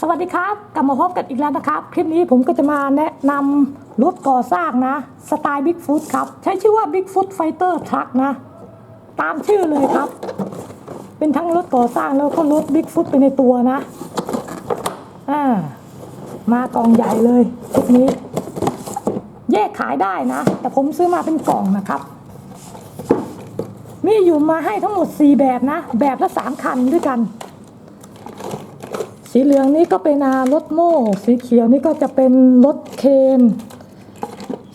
สวัสดีครับกลับมาพบกันอีกแล้วนะครับ คลิปนี้ผมก็จะมาแนะนำรถก่อสร้างนะ สไตล์ Bigfoot ครับ ใช้ชื่อว่า Bigfoot Fighter Truck นะ ตามชื่อเลยครับ เป็นทั้งรถก่อสร้างแล้วก็รถ Bigfoot ไปในตัวนะอ่ามากองใหญ่เลยชุดนี้ แยกขายได้นะ แต่ผมซื้อมาเป็นกล่องนะครับ มีอยู่มาให้ทั้งหมด 4 แบบนะ แบบละ 3 คันด้วยกัน สีเหลืองนี่ก็เป็นารถโม่ สีเขียวนี่ก็จะเป็นรถเคน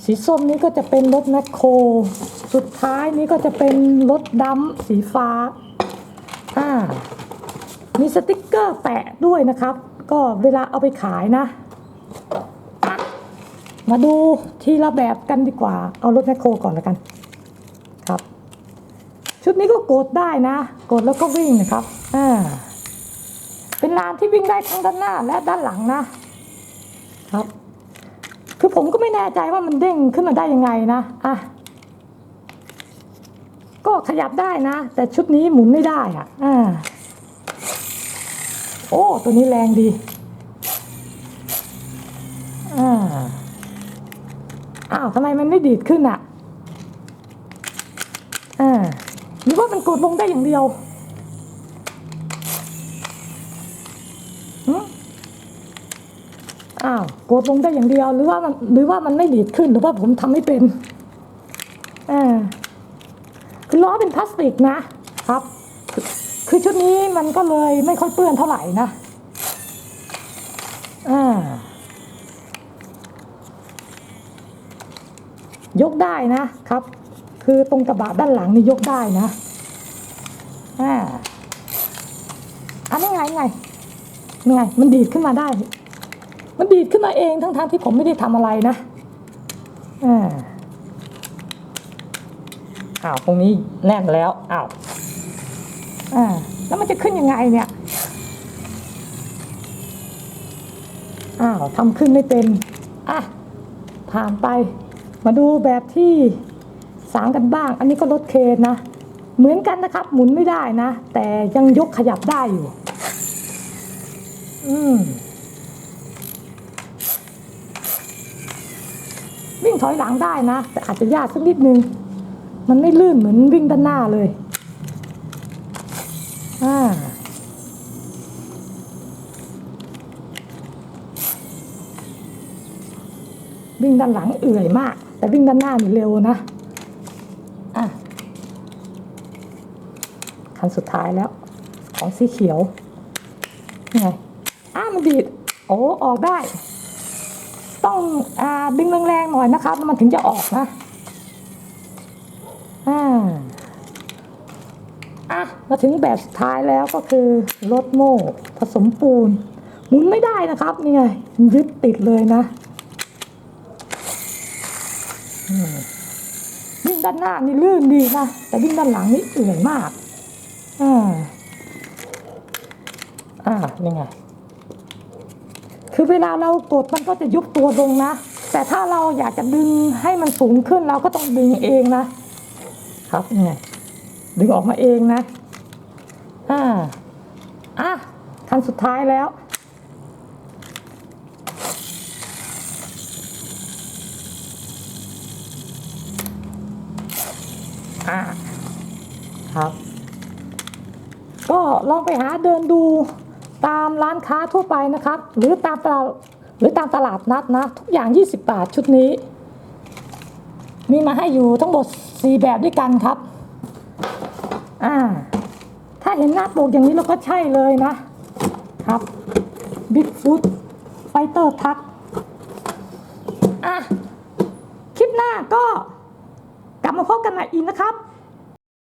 สีส้มนี่ก็จะเป็นรถแมคโคร สุดท้ายนี่ก็จะเป็นรถดำสีฟ้าอ่ามีสติกเกอร์แปะด้วยนะครับ ก็เวลาเอาไปขายนะอะมาดูทีละแบบกันดีกว่า เอารถแมคโครก่อนแล้วกันครับ ชุดนี้ก็กดได้นะ กดแล้วก็วิ่งนะครับอ่า เป็นลานที่วิ่งได้ทั้งด้านหน้าและด้านหลังนะครับ คือผมก็ไม่แน่ใจว่ามันเด้งขึ้นมาได้ยังไงนะอะก็ขยับได้นะ แต่ชุดนี้หมุนไม่ได้อะอ่าโอ้ตัวนี้แรงดีอ่าอ้าวทำไมมันไม่ดีดขึ้นอะอ่าหรือว่ามันกดลงได้อย่างเดียว หืม อ้าวกดลงได้อย่างเดียว หรือว่ามันหรือว่ามันไม่ดีดขึ้นหรือว่าผมทำไม่เป็นอ่าคือล้อเป็นพลาสติกนะครับคือคือชุดนี้มันก็เลยไม่ค่อยเปื้อนเท่าไหร่นะอ่ายกได้นะครับ คือตรงกระบะด้านหลังนี่ยกได้นะอ่าอันนี้ไงไงไงมันดีดขึ้นมาได้ มันดีดขึ้นมาเองทั้งๆทที่ผมไม่ได้ทำอะไรนะอ้าวตรงนี้แน่นแล้วอ้าวอ่าแล้วมันจะขึ้นยังไงเนี่ยอ้าวทำขึ้นไม่เป็นอะผ่านไป มาดูแบบที่สางกันบ้าง อันนี้ก็รถเคนนะ เหมือนกันนะครับ หมุนไม่ได้นะ แต่ยังยกขยับได้อยู่ อืม วิ่ง ถอยหลังได้นะ แต่อาจจะยากสักนิดนึง มันไม่ลื่นเหมือนวิ่งด้านหน้าเลยอ่าวิ่งด้านหลังเอื่อยมาก แต่วิ่งด้านหน้านี่เร็วนะอะคันสุดท้ายแล้ว ของสีเขียวนี่ไงอ้ามันดีดโอ้ออกได้ ต้องอ่าดึงแรงๆหน่อยนะครับมันถึงจะออกนะอ่าอะมาถึงแบบสุดท้ายแล้วก็คือรถโม่ผสมปูนหมุนไม่ได้นะครับนี่ไงยึดติดเลยนะวิ่งด้านหน้านี่ลื่นดีนะแต่วิ่งด้านหลังนี่เอื่อยมากอ่าอ่านี่ไง คือเวลาเรากดมันก็จะยุบตัวลงนะ แต่ถ้าเราอยากจะดึงให้มันสูงขึ้นเราก็ต้องดึงเองนะ ครับเนี่ยดึงออกมาเองนะ อ่า อะคันสุดท้ายแล้ว อ่า ครับ ก็ลองไปหาเดินดู ตามร้านค้าทั่วไปนะครับ หรือตามตลาดหรือตามตลาดนัดนะ ทุกอย่าง 20 บาทชุดนี้ มีมาให้อยู่ทั้งหมด 4 แบบด้วยกันครับอ่าถ้าเห็นหน้าปกอย่างนี้เราก็ใช่เลยนะครับ Bigfoot Fighter Truck อะ คลิปหน้าก็กลับมาพบกันใหม่อีกนะครับ